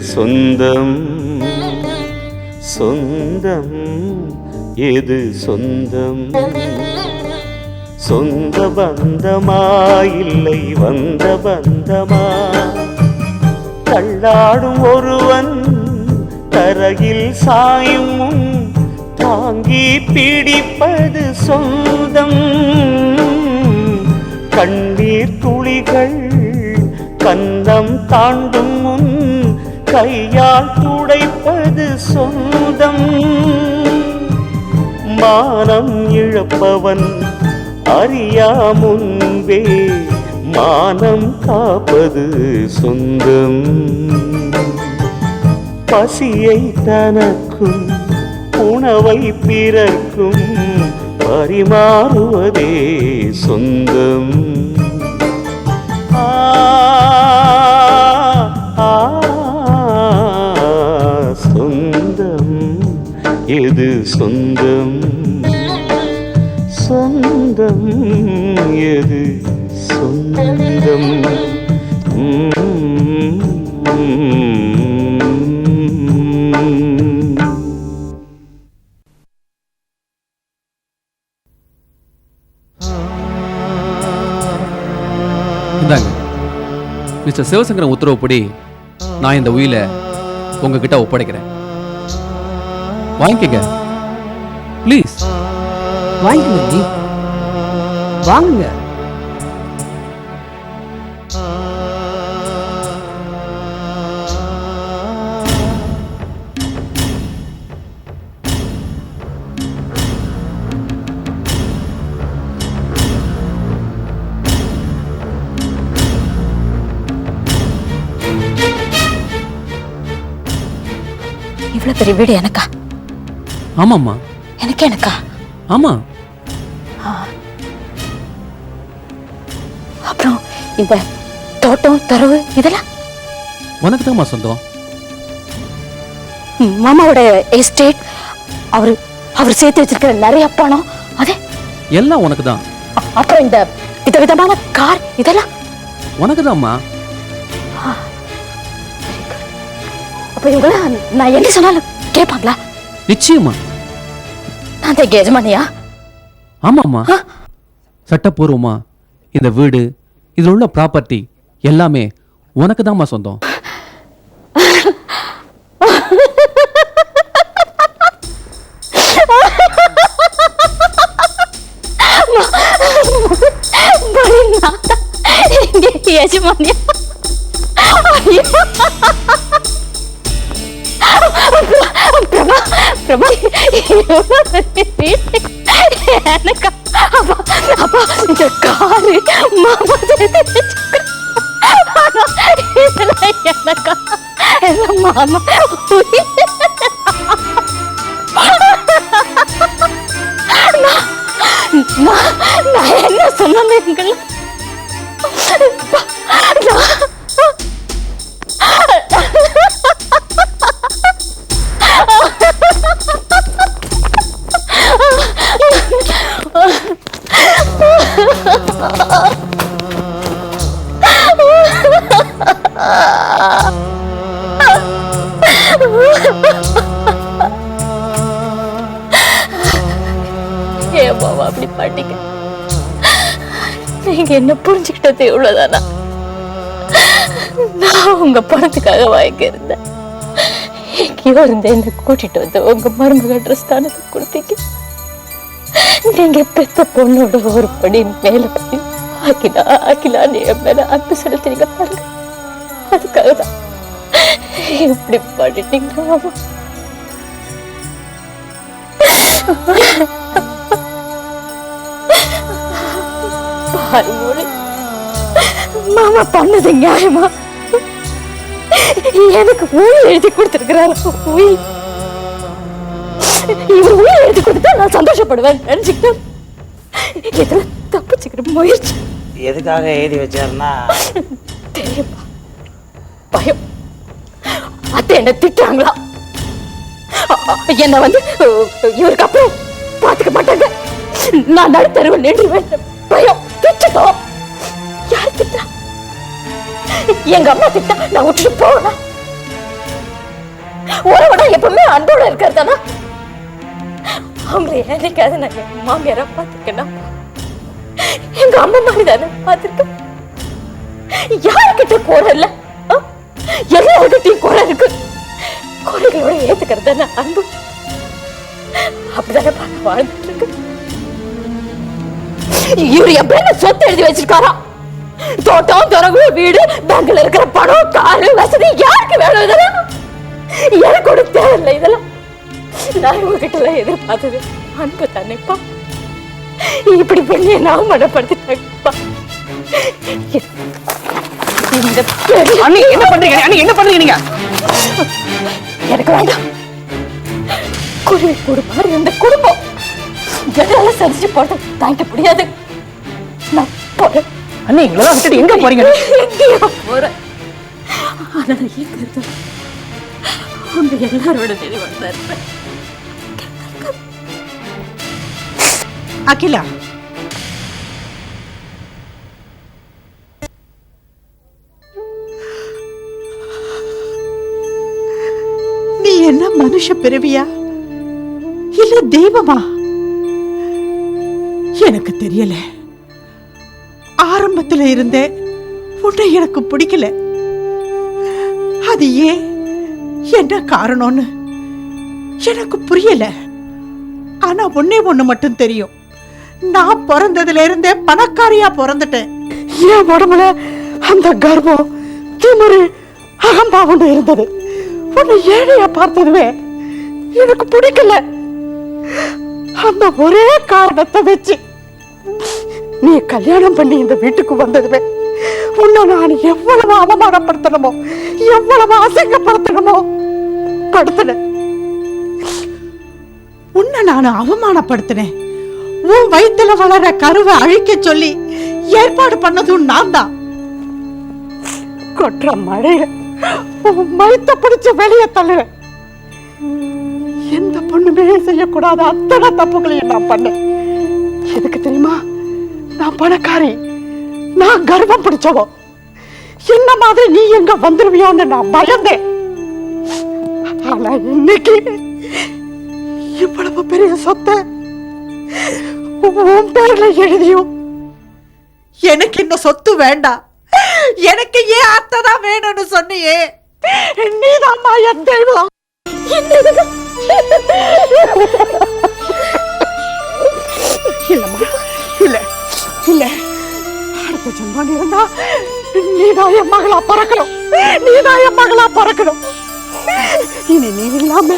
சொந்தம். சொந்தம். எது சொந்தம்? சொந்த பந்தமா? இல்லை வந்த பந்தமா? தள்ளாடும் ஒருவன் தரையில் சாயும் தாங்கி பிடிப்பது சொந்தம். கண்ணீர் துளிகள் கந்தம் தாண்டும் முன் கையால் துடைப்பது சொந்தம். மானம் இழப்பவன் அறியா முன்பே மானம் காப்பது சொந்தம். பசியை தனக்கும் உணவை பிறர்க்கும் பரிமாறுவதே சொந்தம். ஆ, சொந்தம். சொந்தம் எது? சொந்தம். இந்தாங்க. மிஸ்டர் சிவசங்கரன் உத்தரவுப்படி நான் இந்த உயிலை உங்ககிட்ட ஒப்படைக்கிறேன். வாங்கிக்கங்க. ப்ளீஸ் ஜி வாங்குங்க. இவ்வளவு பெரிய வீடு எனக்கா? ஆமாம்மா. எனக்கு எனக்கா ஆமா. அப்புறம் இந்த தோட்டம் தரவு இதெல்லாம்? உனக்கு தான்மா சொந்தம் மாமாவோட எஸ்டேட் அவரு அவர் சேர்த்து வச்சிருக்கிற நிறைய பணம் அதே? எல்லாம் உனக்கு தான் அப்புறம் இந்த விதவிதமான கார் இதெல்லாம்? உனக்கு தான்மா அப்ப இவங்க நான் என்ன சொன்னாலும் கேட்பாங்களா? நிச்சயமா. தான் எஜமானியா ஆமாம்மா? சட்டப்பூர்வமா இந்த வீடு இதில் உள்ள ப்ராப்பர்ட்டி எல்லாமே உனக்கு தான்மா சொந்தம் எஜமானியா. பிரபா பிரபா இவ்வளவு அப்பா அப்பா இந்த காரு மாமா இதெல்லாம் எனக்கா எல்லாம் மாமா நான் என்ன சொன்னேன் எங்களுக்கு என்ன புரிஞ்சுக்கிட்டது இவ்வளவுதானா நான் உங்க பணத்துக்காக வாங்கி இருந்தேன். எங்கேயோ இருந்து கூட்டிட்டு வந்து உங்க மருமக ட்ரெஸ் தானே கொடுத்தீங்க? நீங்க பெத்த பொண்ணோட ஒரு படி மேல படி ஆக்கிலா ஆக்கிலான்னு என் மேல அன்பு செலுத்துறீங்க பாருங்க. அதுக்காக தான் இப்படி பண்ணிட்டீங்க மோனு. மாமா பண்ணது நியாயமா? எனக்கு உயிர் எழுதி கொடுத்திருக்கிறாரு. உயிர். இவர் உயிர் எழுதி கொடுத்தா நான் சந்தோஷப்படுவேன். நினைச்சுக்கிட்டேன் இதுல தப்பிச்சுக்கிற முயற்சி? எதுக்காக எழுதி வச்சாருன்னா? தெரியுமா? பயம். அத்தை என்ன அ- என்ன வந்து இவருக்கு அப்புறம் பாத்துக்க மாட்டாங்க. நான் நடுத்தருவில் நின்றுவேன். எங்க அம்மா திட்டா நான் விட்டுட்டு போகணும்? உறவோட எப்பவுமே அன்போட இருக்கிறதானா? அவங்களை என்னைக்காவது நான் என் மாமியாரா பார்த்துருக்கேன்னா எங்க அம்மா மாதிரி தானே பார்த்துருக்கேன். யாருக்கிட்ட குறை இல்ல? ஆ? எல்லாருக்கிட்டையும் குறை இருக்கு. குறைகளோட ஏத்துக்கிறது தானே அன்பு. அப்படிதானே பார்த்து வாழ்ந்துட்டு இருக்கு இவரு என் சொத்து எழுதி வச்சிருக்காரா? தோட்டம் துறவு வீடு பேங்க்ல இருக்கிற பணம் காரு வசதி யாருக்கு வேணும் இதெல்லாம்? எனக்கு ஒரு தேவையில்லை இதெல்லாம். நான் உங்ககிட்ட எல்லாம் எதிர்பார்த்தது அன்பு தானேப்பா. இப்படி பண்ணி இந்த பெரிய அண்ணி என்ன பண்றீங்க? அண்ணி என்ன பண்றீங்க நீங்க? எனக்கு வேண்டாம். குருவி கூடு மாதிரி இந்த குடும்பம். என்னால சரிச்சு போட்டு தாங்கிக்க முடியாது. நான் போறேன். அண்ணி இவ்வளவு விட்டுட்டு எங்க போறீங்க? எங்கேயோ போறேன். ஆனா நான் எங்க இருந்தேன் உங்க எல்லாரோட நினைவாக தான் இருப்பேன். அகிலா. நீ என்ன மனுஷ பிறவியா? இல்ல தெய்வமா? எனக்கு தெரியல. ஆரம்பத்துல இருந்தே உன்னை எனக்கு பிடிக்கல. அது ஏன்? என்ன காரணம்னு எனக்கு புரியல. ஆனா ஒன்னே ஒண்ணு மட்டும் தெரியும். நான் பிறந்ததுல இருந்தே பணக்காரியா பிறந்துட்டேன். என் உடம்புல அந்த கர்வம் திமிரு அகம்பாவம் இருந்தது? உன்னை ஏழையா பார்த்ததுவே எனக்கு பிடிக்கல. அந்த ஒரே காரணத்தை வச்சு நீ கல்யாணம் பண்ணி இந்த வீட்டுக்கு வந்ததுமே உன்னை நான் எவ்வளவு அவமானப்படுத்தணுமோ எவ்வளவு அசிங்கப்படுத்தணுமோ படுத்தினேன் உன்னை நான் அவமானப்படுத்தினேன். உன் வயிற்றுல வளர கருவை அழிக்க சொல்லி ஏற்பாடு பண்ணதும் நான் தான். கொற்ற மழையில உன் மயத்த பிடிச்ச வெளியே தள்ளுற. எந்த பொண்ணுமே செய்யக்கூடாத அத்தனை தப்புகளையும் நான் பண்ணேன். எதுக்கு தெரியுமா? நான் பணக்காரி. நான் கர்வம் பிடிச்சவோ. என்ன மாதிரி நீ எங்க வந்துருவியோன்னு நான் பயந்தேன். ஆனா இன்னைக்கு இவ்வளவு பெரிய சொத்தை உன் பேர்ல எழுதியும் எனக்கு இந்த சொத்து வேண்டாம். எனக்கு ஏன் அத்தை தான் வேணும்னு சொன்னியே. நீதாம்மா என் தெய்வம். இல்லம்மா இல்லை. இல்ல அடுத்த ஜென்மம் இருந்தா நீதான் என் மகளா பறக்கணும். நீதான் என் மகளா பறக்கணும். இனி நீ இல்லாம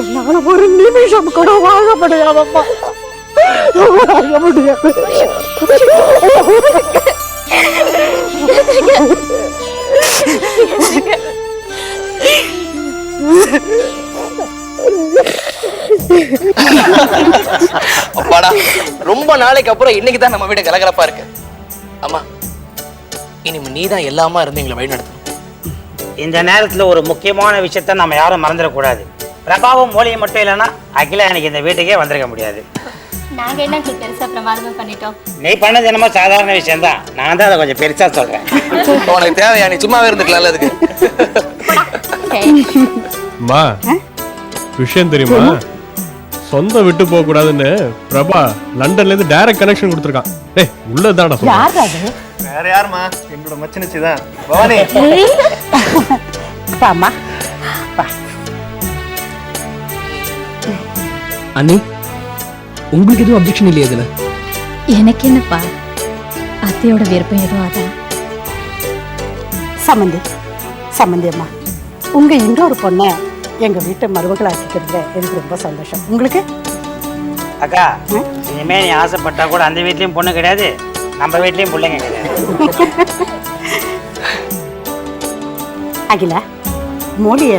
என்னால ஒரு நிமிஷம் கூட வாழ முடியாதம்மா. வாழ முடியாது. அப்பாடா ரொம்ப நாளைக்கு அப்புறம் இன்னைக்கு தான் நம்ம வீடு கலகலப்பா இருக்கு. அம்மா இனிமே நீ தான் எல்லாமா இருந்து எங்களை வழிநடத்தணும். இந்த நேரத்தில் ஒரு முக்கியமான விஷயத்த நம்ம யாரும் மறந்துடக்கூடாது. பிரபாவும் மொழியும் மட்டும் இல்லைன்னா அகிலா எனக்கு இந்த வீட்டுக்கே வந்திருக்க முடியாது. நாங்க என்ன பெருசா பிரமாதம் பண்ணிட்டோம்? நீ பண்ணது என்னமோ சாதாரண விஷயம்தான். நான் தான் அதை கொஞ்சம் பெருசா சொல்றேன். உனக்கு தேவையா? நீ சும்மாவே இருந்துக்கலாம்ல அதுக்கு. அம்மா விஷயம் தெரியுமா? சொந்தம் விட்டு போக கூடாதுன்னு பிரபா லண்டன்ல இருந்து டைரக்ட் கனெக்ஷன் கொடுத்துருக்கான். டேய் உள்ளதாடா சொல்றேன். வேற யாருமா என்னோட மச்சினச்சி தான் பவானி. பாமா அண்ணி உங்களுக்கு எதுவும் அப்ஜெக்ஷன் இல்லையா இதுல? எனக்கு என்னப்பா? அத்தையோட விருப்பம் எதுவும் அதான். சம்மந்தி சம்மந்தி அம்மா உங்க இன்னொரு பொண்ணை எங்க வீட்டு மருமகள் ஆக்கிக்கிறதுல எனக்கு ரொம்ப சந்தோஷம். உங்களுக்கு? அக்கா இனிமே நீ ஆசைப்பட்டா கூட அந்த வீட்லயும் பொண்ணு கிடையாது நம்ம வீட்லயும் பிள்ளைங்க கிடையாது. அகிலா மோடிய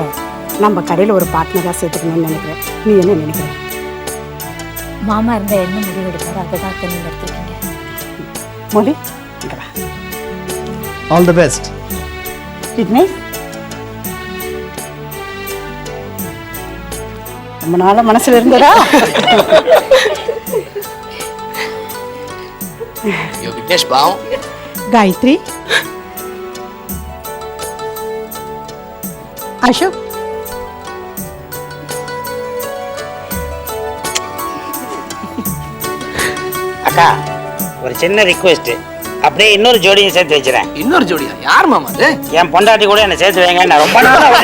நம்ம கடையில் ஒரு பார்ட்னராக சேர்த்துக்கணும்னு நினைக்கிறேன். நீ என்ன நினைக்கிற? மாமா இருந்தா என்ன முடிவு எடுத்தாரோ அதை தான் அத்தை நீங்க எடுத்துருக்கீங்க வா. ஆல் தி பெஸ்ட் விக்னேஷ் ரொம்ப நாள மனசுல இருந்ததா? ஐயோ விக்னேஷ் பாவம் காயத்ரி அசோக் அக்கா ஒரு சின்ன ரிக்வெஸ்ட் அப்படியே இன்னொரு ஜோடியும் சேர்த்து வச்சுறேன். இன்னொரு ஜோடியா? யார் மாமா அது? என் பொண்டாட்டி கூட என்ன சேர்த்து வைங்க நான் ரொம்ப நாளா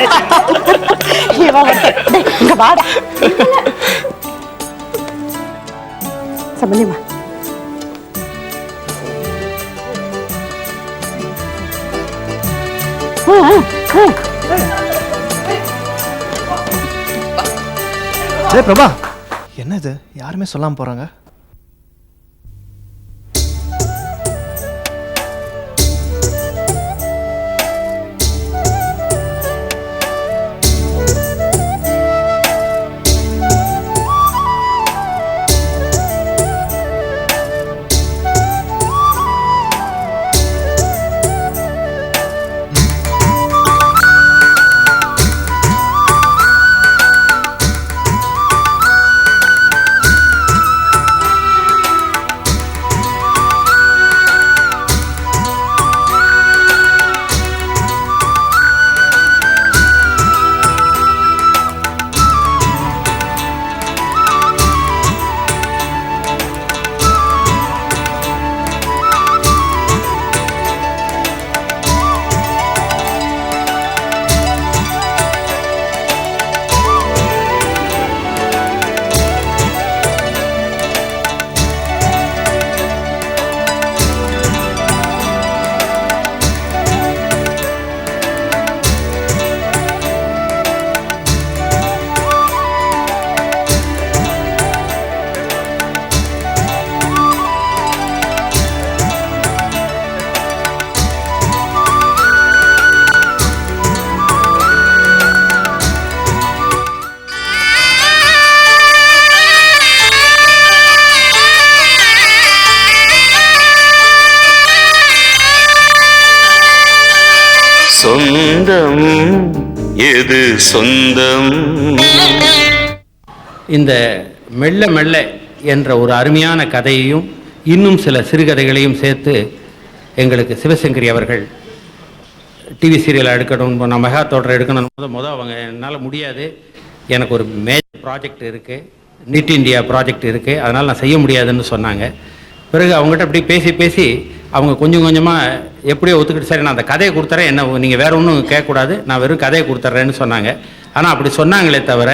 இங்க வாடா. சம்பந்தியம்மா பிரபா பிரபா என்னது? யாருமே சொல்லாம போறாங்க? சொந்தம். எது சொந்தம்? இந்த மெல்ல மெல்ல என்ற ஒரு அருமையான கதையையும் இன்னும் சில சிறுகதைகளையும் சேர்த்து எங்களுக்கு சிவசங்கரி அவர்கள் டிவி சீரியல் எடுக்கணும் நான் மெகா தொடர் எடுக்கணும். முத முத அவங்க என்னால் முடியாது. எனக்கு ஒரு மேஜர் ப்ராஜெக்ட் இருக்குது நிட் இந்தியா ப்ராஜெக்ட் இருக்குது அதனால் நான் செய்ய முடியாதுன்னு சொன்னாங்க. பிறகு அவங்ககிட்ட அப்படி பேசி பேசி அவங்க கொஞ்சம் கொஞ்சமாக எப்படியோ ஒத்துக்கிட்டு சரி நான் அந்த கதையை கொடுத்துறேன் என்ன நீங்கள் வேறு ஒன்றும் கேட்கக்கூடாது நான் வெறும் கதையை கொடுத்துட்றேன்னு சொன்னாங்க. ஆனால் அப்படி சொன்னாங்களே தவிர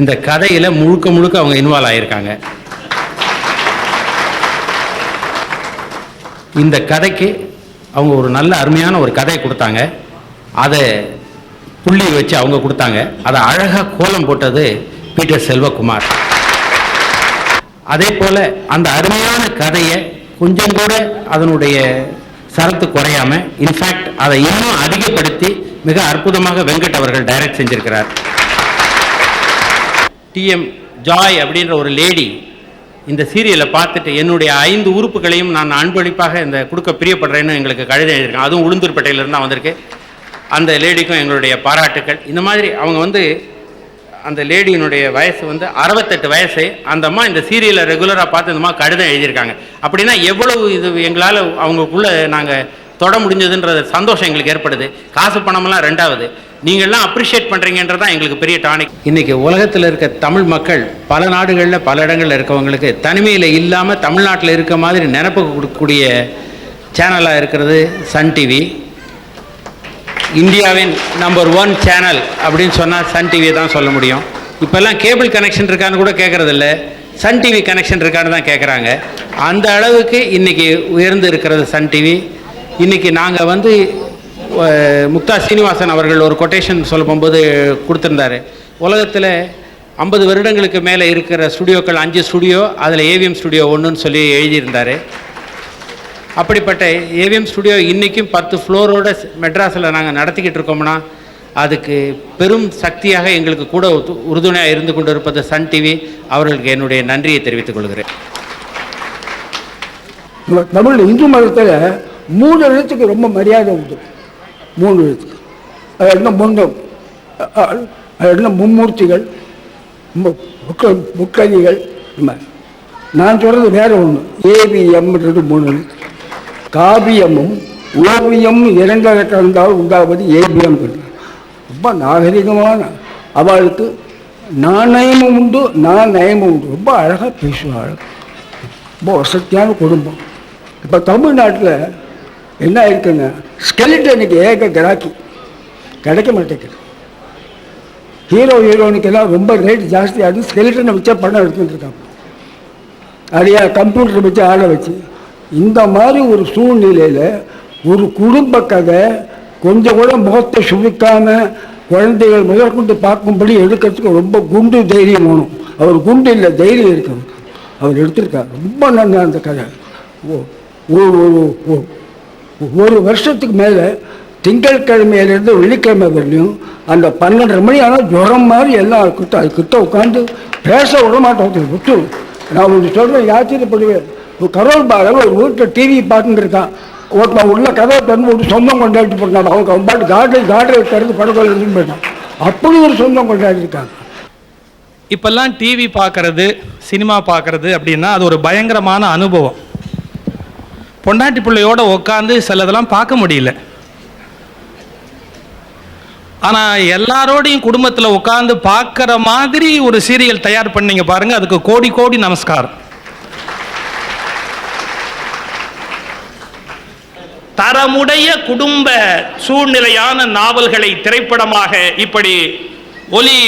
இந்த கதையில் முழுக்க முழுக்க அவங்க இன்வால்வ் ஆகியிருக்காங்க இந்த கதைக்கு அவங்க ஒரு நல்ல அருமையான ஒரு கதையை கொடுத்தாங்க. அதை புள்ளி வச்சு அவங்க கொடுத்தாங்க. அதை அழகாக கோலம் போட்டது பீட்டர் செல்வகுமார். அதே போல் அந்த அருமையான கதையை கொஞ்சம் கூட அதனுடைய சரத்து குறையாம இன்ஃபேக்ட் அதை இன்னும் அதிகப்படுத்தி மிக அற்புதமாக வெங்கட் அவர்கள் டைரக்ட் செஞ்சிருக்கிறார். டிஎம் ஜாய் அப்படின்ற ஒரு லேடி இந்த சீரியலை பார்த்துட்டு என்னுடைய ஐந்து உறுப்புகளையும் நான் அன்பளிப்பாக இந்த கொடுக்க பிரியப்படுறேன்னு எங்களுக்கு கழுதை எழுதியிருக்கேன் அதுவும் உளுந்தூர்பேட்டையிலிருந்து தான் வந்திருக்கு. அந்த லேடிக்கும் எங்களுடைய பாராட்டுக்கள். இந்த மாதிரி அவங்க வந்து அந்த லேடியினுடைய வயசு வந்து அறுபத்தெட்டு வயசு. அந்த அம்மா இந்த சீரியலை ரெகுலராக பார்த்து இந்த மாதிரி கடிதம் எழுதியிருக்காங்க. அப்படின்னா எவ்வளவு இது எங்களால் அவங்களுக்குள்ள நாங்கள் தொட முடிஞ்சதுன்ற சந்தோஷம் எங்களுக்கு ஏற்படுது. காசு பணமெல்லாம் ரெண்டாவது. நீங்கள்லாம் அப்ரிஷியேட் பண்ணுறீங்கன்றது தான் எங்களுக்கு பெரிய டானிக் இன்றைக்கி உலகத்தில் இருக்க தமிழ் மக்கள் பல நாடுகளில் பல இடங்களில் இருக்கவங்களுக்கு தனிமையில் இல்லாமல் தமிழ்நாட்டில் இருக்க மாதிரி நினப்பு கொடுக்கக்கூடிய சேனலாக இருக்கிறது சன் டிவி இந்தியாவின் நம்பர் ஒன் சேனல் அப்படின்னு சொன்னால் சன் டிவியை தான் சொல்ல முடியும். இப்போல்லாம் கேபிள் கனெக்ஷன் இருக்கான்னு கூட கேட்குறதில்ல சன் டிவி கனெக்ஷன் இருக்கான்னு தான் கேட்குறாங்க அந்த அளவுக்கு இன்றைக்கி உயர்ந்து இருக்கிறது சன் டிவி இன்றைக்கி நாங்கள் வந்து முக்தா சீனிவாசன் அவர்கள் ஒரு கொட்டேஷன் சொல்ல போகும்போது கொடுத்துருந்தாரு. உலகத்தில் ஐம்பது வருடங்களுக்கு மேலே இருக்கிற ஸ்டுடியோக்கள் அஞ்சு ஸ்டுடியோ அதில் ஏவிஎம் ஸ்டுடியோ ஒன்றுன்னு சொல்லி எழுதியிருந்தார். அப்படிப்பட்ட ஏவிஎம் ஸ்டுடியோ இன்றைக்கும் பத்து ஃப்ளோரோட மெட்ராஸில் நாங்கள் நடத்திக்கிட்டு இருக்கோம்னா அதுக்கு பெரும் சக்தியாக எங்களுக்கு கூட உறுதுணையாக இருந்து கொண்டு இருப்பது சன் டிவி அவர்களுக்கு என்னுடைய நன்றியை தெரிவித்துக் கொள்கிறேன். தமிழ் இந்து மதத்தில் மூணு எழுத்துக்கு ரொம்ப மரியாதை உண்டு. மூணு எழுத்துக்கு. அது என்ன முன்னம் அது என்ன மும்மூர்த்திகள்? முக்க முக்கதிகள் நான் சொல்கிறது வேறு ஒன்று ஏபிஎம்ன்றது மூணு எழுத்து. காவியமும் ஓவியம் இறங்க கலந்தால் உண்டாவது ஏபியம் ரொம்ப நாகரிகமான அவளுக்கு நாணயமும் உண்டு நான் நயமும் உண்டு. ரொம்ப அழகாக பேசுவாள் ரொம்ப வசதியான குடும்பம். இப்போ தமிழ்நாட்டில் என்ன இருக்குங்க ஸ்கெலிட்டனுக்கு ஏக கிராக்கி. கிடைக்க மாட்டேங்குது. ஹீரோ ஹீரோனுக்கெல்லாம் ரொம்ப ரேட் ஜாஸ்தியாக ஆகுது. ஸ்கெலிட்டனை வச்சா பணம் எடுத்துகிட்டு இருக்காங்க. நிறையா கம்ப்யூட்டர் வச்சு ஆளை வச்சு. இந்த மாதிரி ஒரு சூழ்நிலையில் ஒரு குடும்ப கதை கொஞ்சம் கூட முகத்தை சுழிக்காம குழந்தைகள் முதற்கொண்டு பார்க்கும்படி எடுக்கிறதுக்கு ரொம்ப குண்டு தைரியம் வேணும். அவர் குண்டு இல்லை தைரியம் இருக்கணும். அவருக்கு. அவர் எடுத்திருக்கார். ரொம்ப நல்லா அந்த கதை. ஓ- ஒரு ஒரு- ஒரு வருஷத்துக்கு மேலே திங்கட்கிழமையிலேருந்து வெள்ளிக்கிழமை வரலையும் அந்த பன்னெண்டரை மணி ஆனால் ஜுரம் மாதிரி எல்லாம் கிட்ட அது கிட்ட உட்காந்து பேச விட மாட்டோம். விட்டு நான் ஒன்று சொல்கிறேன் ஆச்சரியப்படுவேன் கரோல் பால ஒரு வீட்டில் டிவி பார்த்துட்டு இருக்கான் ஒருத்தன் உள்ள கதவை திறந்து விட்டு சொந்தம் கொண்டாடி போட்டான் அவங்க அவன் பாட்டு காடு காடை திறந்து படக்கோல் இருந்து போயிட்டான். அப்படி ஒரு சொந்தம் கொண்டாடி இருக்காங்க இப்பெல்லாம் டிவி பார்க்கறது சினிமா பார்க்கறது அப்படின்னா அது ஒரு பயங்கரமான அனுபவம். பொண்டாட்டி பிள்ளையோட உட்காந்து சிலதெல்லாம் பார்க்க முடியல. ஆனால் எல்லாரோடையும் குடும்பத்தில் உட்காந்து பார்க்குற மாதிரி ஒரு சீரியல் தயார் பண்ணீங்க பாருங்கள் அதுக்கு கோடி கோடி நமஸ்காரம். தரமுடைய குடும்ப சூழ்நிலையான நாவல்களை திரைப்படமாக இப்படி ஒலி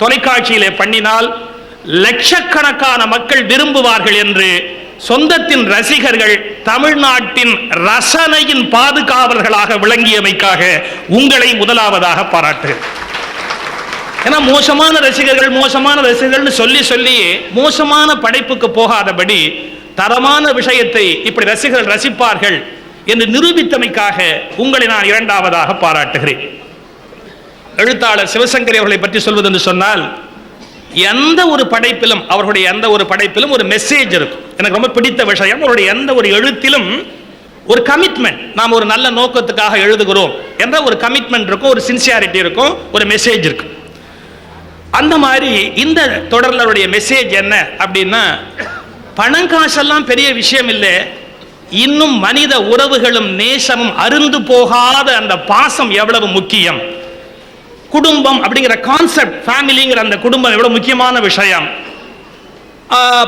தொலைக்காட்சியிலே பண்ணினால் லட்சக்கணக்கான மக்கள் விரும்புவார்கள் என்று சொந்தத்தின் ரசிகர்கள் தமிழ்நாட்டின் ரசனையின் பாதுகாவலர்களாக விளங்கியமைக்காக உங்களை முதலாவதாக பாராட்டுகிறேன். ஏன்னா மோசமான ரசிகர்கள் மோசமான ரசிகர்கள்னு சொல்லி சொல்லி மோசமான படைப்புக்கு போகாதபடி தரமான விஷயத்தை இப்படி ரசிகர்கள் ரசிப்பார்கள் என்று நிரூபித்தமைக்காக உங்களை நான் இரண்டாவதாக பாராட்டுகிறேன். எழுத்தாளர் சிவசங்கரி அவர்களை பற்றி சொல்வது என்று சொன்னால் எந்த ஒரு படைப்பிலும் அவர்களுடைய எந்த ஒரு படைப்பிலும் ஒரு மெசேஜ் இருக்கும். எனக்கு ரொம்ப பிடித்த விஷயம் அவருடைய எந்த ஒரு எழுத்திலும் ஒரு கமிட்மெண்ட் நாம் ஒரு நல்ல நோக்கத்துக்காக எழுதுகிறோம் என்ற ஒரு கமிட்மெண்ட் இருக்கும் ஒரு சின்சியாரிட்டி இருக்கும் ஒரு மெசேஜ் இருக்கும். அந்த மாதிரி இந்த தொடர்லருடைய மெசேஜ் என்ன அப்படின்னா பணம் காசெல்லாம் பெரிய விஷயம் இல்லை இன்னும் மனித உறவுகளும் நேசமும் அருந்து போகாத அந்த பாசம் எவ்வளவு முக்கியம்? குடும்பம் அப்படிங்கிற கான்செப்ட் ஃபேமிலிங்கிற அந்த குடும்பம் எவ்வளவு முக்கியமான விஷயம்?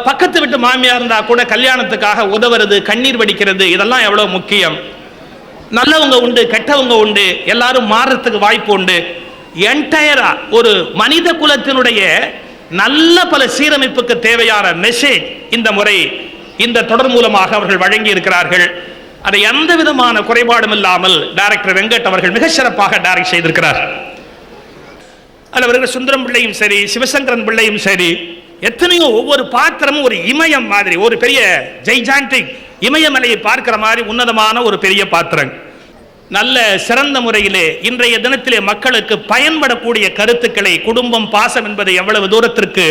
பக்கத்து வீட்டு மாமியார் இருந்தா கூட கல்யாணத்துக்காக உதவுறது கண்ணீர் வடிக்கிறது இதெல்லாம் எவ்வளவு முக்கியம்? நல்லவங்க உண்டு கெட்டவங்க உண்டு எல்லாரும் மாறுறதுக்கு வாய்ப்பு உண்டு. என்டையரா ஒரு மனித குலத்தினுடைய நல்ல பல சீரமைப்புக்கு தேவையான மெசேஜ் இந்த முறை இந்த தொடர் மூலமாக அவர்கள் வழங்கி இருக்கிறார்கள். அதை எந்த விதமான குறைபாடும் இல்லாமல் டைரக்டர் வெங்கட் அவர்கள் மிக சிறப்பாக டைரக்ட் செய்திருக்கிறார். அதில் வருகிற சுந்தரம் பிள்ளையும் சரி சிவசங்கரன் பிள்ளையும் சரி எத்தனையோ ஒவ்வொரு பாத்திரமும் ஒரு இமயம் மாதிரி ஒரு பெரிய ஜெய்ஜாண்டிக் இமயமலையை பார்க்கிற மாதிரி உன்னதமான ஒரு பெரிய பாத்திரம். நல்ல சிறந்த முறையிலே இன்றைய தினத்திலே மக்களுக்கு பயன்படக்கூடிய கருத்துக்களை குடும்பம் பாசம் என்பது எவ்வளவு தூரத்திற்கு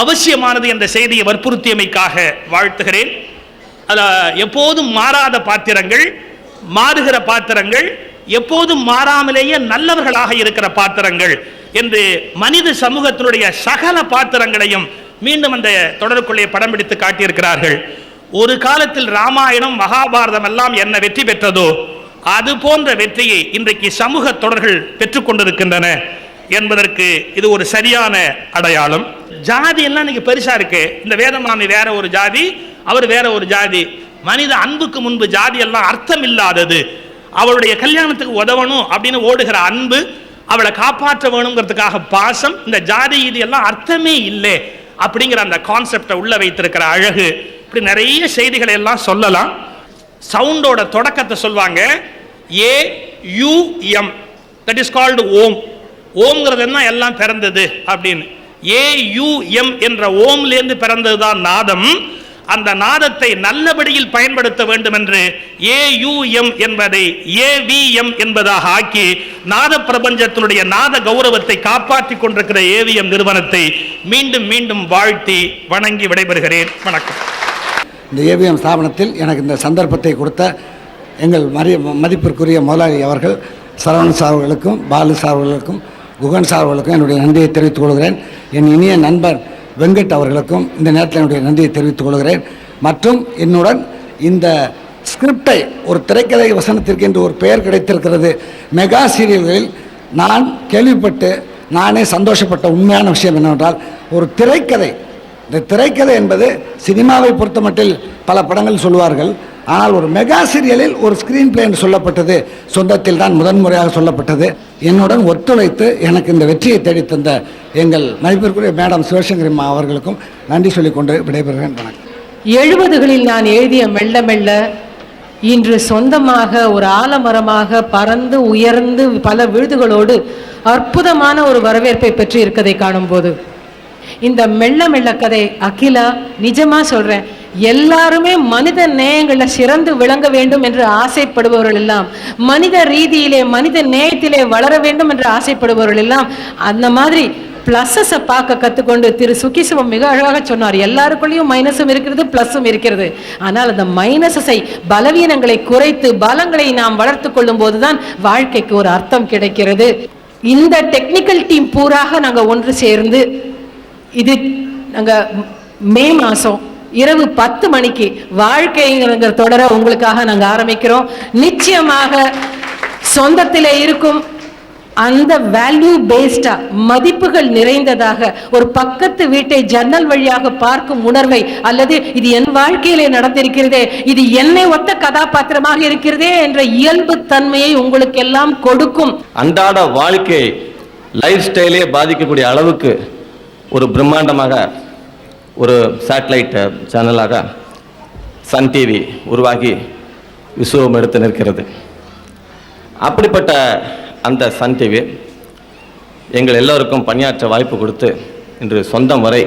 அவசியமானது என்ற செய்தியை வற்புறுத்தியமைக்காக வாழ்த்துகிறேன். அதில் எப்போதும் மாறாத பாத்திரங்கள் மாறுகிற பாத்திரங்கள் எப்போதும் மாறாமலேயே நல்லவர்களாக இருக்கிற பாத்திரங்கள் என்று மனித சமூகத்தினுடைய சகல பாத்திரங்களையும் மீண்டும் அந்த தொடருக்குள்ளே படம் பிடித்து காட்டியிருக்கிறார்கள். ஒரு காலத்தில் ராமாயணம் மகாபாரதம் எல்லாம் என்ன வெற்றி பெற்றதோ அது போன்ற வெற்றியை இன்றைக்கு சமூக தொடர்கள் பெற்றுக்கொண்டிருக்கின்றன என்பதற்கு இது ஒரு சரியான அடையாளம். ஜாதி எல்லாம் இன்னைக்கு பெருசா இருக்கு. இந்த வேதமாமி வேற ஒரு ஜாதி அவர் வேற ஒரு ஜாதி. மனித அன்புக்கு முன்பு ஜாதி எல்லாம் அர்த்தம் இல்லாதது அவளுடைய கல்யாணத்துக்கு உதவணும் அப்படின்னு ஓடுகிற அன்பு அவளை காப்பாற்ற வேணுங்கிறதுக்காக பாசம் இந்த ஜாதி இது எல்லாம் அர்த்தமே இல்லை அப்படிங்கிற அந்த கான்செப்டை உள்ள வைத்திருக்கிற அழகு. இப்படி நிறைய செய்திகளை எல்லாம் சொல்லலாம். சவுண்டோட தொடக்கத்தை சொல்வாங்க. A U M that is called Om. ஓம்ங்கிறது என்ன? எல்லாம் பிறந்தது அப்படின்னு. ஏயுஎம் என்ற ஓம்லேருந்து பிறந்தது தான் நாதம். அந்த நாதத்தை நல்லபடியில் பயன்படுத்த வேண்டும் என்று ஏயுஎம் என்பதை ஏவிஎம் என்பதாக ஆக்கி நாத பிரபஞ்சத்தினுடைய நாத கௌரவத்தை காப்பாற்றிக் கொண்டிருக்கிற ஏவிஎம் நிறுவனத்தை மீண்டும் மீண்டும் வாழ்த்தி வணங்கி விடைபெறுகிறேன். வணக்கம். இந்த ஏவிஎம் ஸ்தாபனத்தில் எனக்கு இந்த சந்தர்ப்பத்தை கொடுத்த எங்கள் மரி மதிப்பிற்குரிய முதலாளி அவர்கள் சரவணன் சார் அவர்களுக்கும் பாலு சார் அவர்களுக்கும் குகன் சார் அவர்களுக்கும் என்னுடைய நன்றியை தெரிவித்துக் கொள்கிறேன். என் இனிய நண்பர் வெங்கட் அவர்களுக்கும் இந்த நேரத்தில் என்னுடைய நன்றியை தெரிவித்துக் கொள்கிறேன். மற்றும் என்னுடன் இந்த ஸ்கிரிப்டை ஒரு திரைக்கதை வசனத்திற்கு என்று ஒரு பெயர் கிடைத்திருக்கிறது. மெகா சீரியல்களில் நான் கேள்விப்பட்டு நானே சந்தோஷப்பட்ட உண்மையான விஷயம் என்னவென்றால் ஒரு திரைக்கதை. இந்த திரைக்கதை என்பது சினிமாவை பொறுத்தமட்டில் பல படங்கள் சொல்வார்கள். ஆனால் ஒரு மெகா சீரியலில் ஒரு ஸ்க்ரீன் பிளே என்று சொல்லப்பட்டது சொந்தத்தில் தான் முதன்முறையாக சொல்லப்பட்டது. என்னுடன் ஒத்துழைத்து எனக்கு இந்த வெற்றியை தேடித்தந்த எங்கள் மதிப்பிற்குரிய மேடம் சிவசங்கரி அம்மா அவர்களுக்கும் நன்றி சொல்லிக்கொண்டு விடைபெறுகிறேன். வணக்கம். எழுபதுகளில் நான் எழுதிய மெல்ல மெல்ல இன்று சொந்தமாக ஒரு ஆலமரமாக பறந்து உயர்ந்து பல விருதுகளோடு அற்புதமான ஒரு வரவேற்பை பெற்று இருக்கதை காணும்போது இந்த மெல்ல மெல்ல கதை அகிலா நிஜமாக சொல்கிறேன் எல்லாருமே மனித நேயங்களில் சிறந்து விளங்க வேண்டும் என்று ஆசைப்படுபவர்கள் எல்லாம் மனித ரீதியிலே மனித நேயத்திலே வளர வேண்டும் என்று ஆசைப்படுபவர்கள் எல்லாம் அந்த மாதிரி பிளஸஸை பார்க்க கற்றுக்கொண்டு திரு சுகிசிவம் மிக அழகாக சொன்னார். எல்லாருக்குள்ளேயும் மைனஸும் இருக்கிறது ப்ளஸ்ஸும் இருக்கிறது. ஆனால் அந்த மைனஸஸை பலவீனங்களை குறைத்து பலங்களை நாம் வளர்த்து கொள்ளும் போதுதான் வாழ்க்கைக்கு ஒரு அர்த்தம் கிடைக்கிறது. இந்த டெக்னிக்கல் டீம் பூராக நாங்கள் ஒன்று சேர்ந்து இது நாங்கள் மே மாதம் இரவு பத்து மணிக்கு வாழ்க்கைங்கிற தொடரை உங்களுக்காக நாங்கள் ஆரம்பிக்கிறோம். நிச்சயமாக சொந்தத்தில் இருக்கும் அந்த வேல்யூ பேஸ்டா மதிப்புகள் நிறைந்ததாக ஒரு பக்கத்து வீட்டை ஜன்னல் வழியாக பார்க்கும் உணர்வை அல்லது இது என் வாழ்க்கையிலே நடந்திருக்கிறதே இது என்னை ஒத்த கதாபாத்திரமாக இருக்கிறதே என்ற இயல்பு தன்மையை உங்களுக்கு எல்லாம் கொடுக்கும். அன்றாட வாழ்க்கை லைஃப் ஸ்டைலே பாதிக்கக்கூடிய அளவுக்கு ஒரு பிரம்மாண்டமாக ஒரு சேட்டலைட் சேனலாக சன் டிவி உருவாகி விசுவம் எடுத்து நிற்கிறது. அப்படிப்பட்ட அந்த சன் டிவி எங்கள் எல்லோருக்கும் பணியாற்ற வாய்ப்பு கொடுத்து இன்று சொந்தம் வரை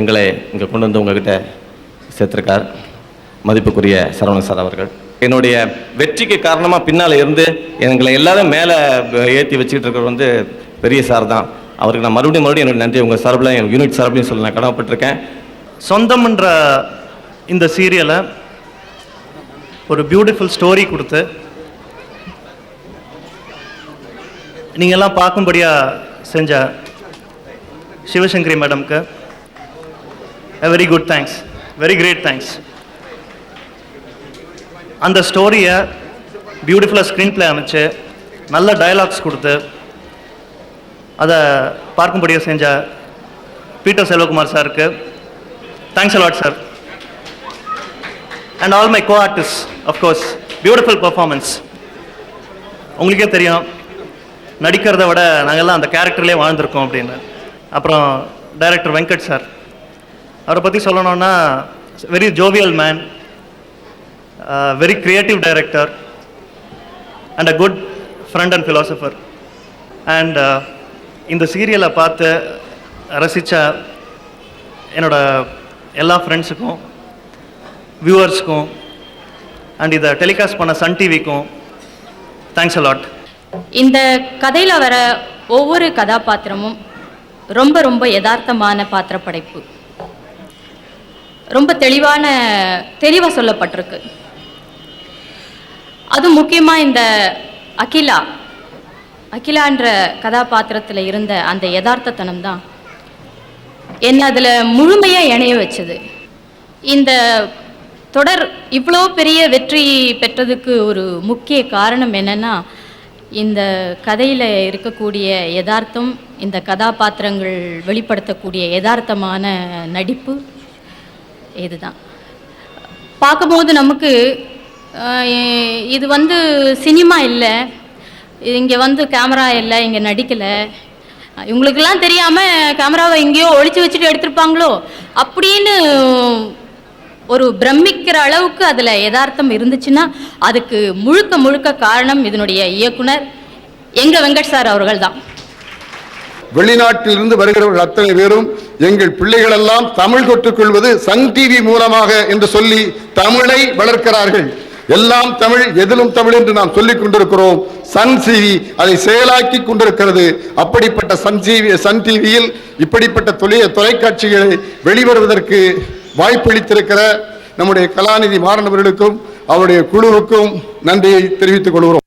எங்களை இங்கே கொண்டு வந்து உங்ககிட்ட சேர்த்துருக்கார். மதிப்புக்குரிய சரவணன் சார் அவர்கள். என்னுடைய வெற்றிக்கு காரணமாக பின்னால் இருந்து எங்களை எல்லாரும் மேலே ஏற்றி வச்சுக்கிட்டு இருக்கிறது வந்து பெரிய சார் தான். அவருக்கு நான் மறுபடியும் மறுபடியும் என்னோட நன்றி. உங்கள் சார்பில் என் யூனிட் சார்பிலையும் சொல்ல நான் கடமைப்பட்டிருக்கேன். சொந்தம்ன்ற இந்த சீரியலை ஒரு பியூட்டிஃபுல் ஸ்டோரி கொடுத்து நீங்கள்லாம் எல்லாம் செஞ்ச சிவசங்கரி மேடம்க்கு very good thanks very great thanks அந்த ஸ்டோரியை பியூட்டிஃபுல்லாக ஸ்க்ரீன் ப்ளே அமைச்சு நல்ல டயலாக்ஸ் கொடுத்து அதை பார்க்கும்படியாக செஞ்ச பீட்டர் செல்வகுமார் சாருக்கு. Thanks a lot sir and all my co artist of course beautiful performance உங்களுக்கே தெரியும் நடிக்கிறத விட நாங்கள்லாம் அந்த கேரக்டர்லேயே வாழ்ந்திருக்கோம் அப்படின்னு. அப்புறம் டைரக்டர் வெங்கட் சார் அவரை பற்றி சொல்லணும்னா very jovial man very creative director and a good friend and philosopher and இந்த சீரியலை பார்த்து ரசித்த என்னோட எல்லா ஃப்ரெண்ட்ஸுக்கும் வியூவர்ஸுக்கும் அண்ட் இதை டெலிகாஸ்ட் பண்ண சன் டிவிக்கும் தேங்க்ஸ் அலாட் இந்த கதையில் வர ஒவ்வொரு கதாபாத்திரமும் ரொம்ப ரொம்ப யதார்த்தமான பாத்திர படைப்பு ரொம்ப தெளிவான தெளிவாக சொல்லப்பட்டிருக்கு. அது முக்கியமாக இந்த அகிலா அகிலான்ற கதாபாத்திரத்தில் இருந்த அந்த யதார்த்தத்தனம் தான் என்ன அதில் முழுமையாக இணைய வச்சது. இந்த தொடர் இவ்வளோ பெரிய வெற்றி பெற்றதுக்கு ஒரு முக்கிய காரணம் என்னென்னா இந்த கதையில் இருக்கக்கூடிய யதார்த்தம் இந்த கதாபாத்திரங்கள் வெளிப்படுத்தக்கூடிய யதார்த்தமான நடிப்பு இதுதான். பார்க்கும்போது நமக்கு இது வந்து சினிமா இல்லை இங்கே வந்து கேமரா இல்லை இங்கே நடிக்கலை. இவங்களுக்கெல்லாம் தெரியாமல் கேமராவை எங்கேயோ ஒழிச்சு வச்சுட்டு எடுத்திருப்பாங்களோ? அப்படின்னு ஒரு பிரமிக்கிற அளவுக்கு அதில் யதார்த்தம் இருந்துச்சுன்னா அதுக்கு முழுக்க முழுக்க காரணம் இதனுடைய இயக்குனர் எங்கள் வெங்கட் சார் அவர்கள் தான் வெளிநாட்டிலிருந்து வருகிறவர்கள் அத்தனை பேரும் எங்கள் பிள்ளைகளெல்லாம் தமிழ் கற்றுக்கொள்வது சன் டிவி மூலமாக என்று சொல்லி தமிழை வளர்க்கிறார்கள். எல்லாம் தமிழ் எதிலும் தமிழ் என்று நாம் சொல்லிக் கொண்டிருக்கிறோம். சன் டிவி அதை செயலாக்கி கொண்டிருக்கிறது. அப்படிப்பட்ட சன் டிவி சன் டிவியில் இப்படிப்பட்ட தொலை தொலைக்காட்சிகளை வெளிவருவதற்கு வாய்ப்பளித்திருக்கிற நம்முடைய கலாநிதி மாறனவர்களுக்கும் அவருடைய குழுவுக்கும் நன்றியை தெரிவித்துக் கொள்கிறோம்.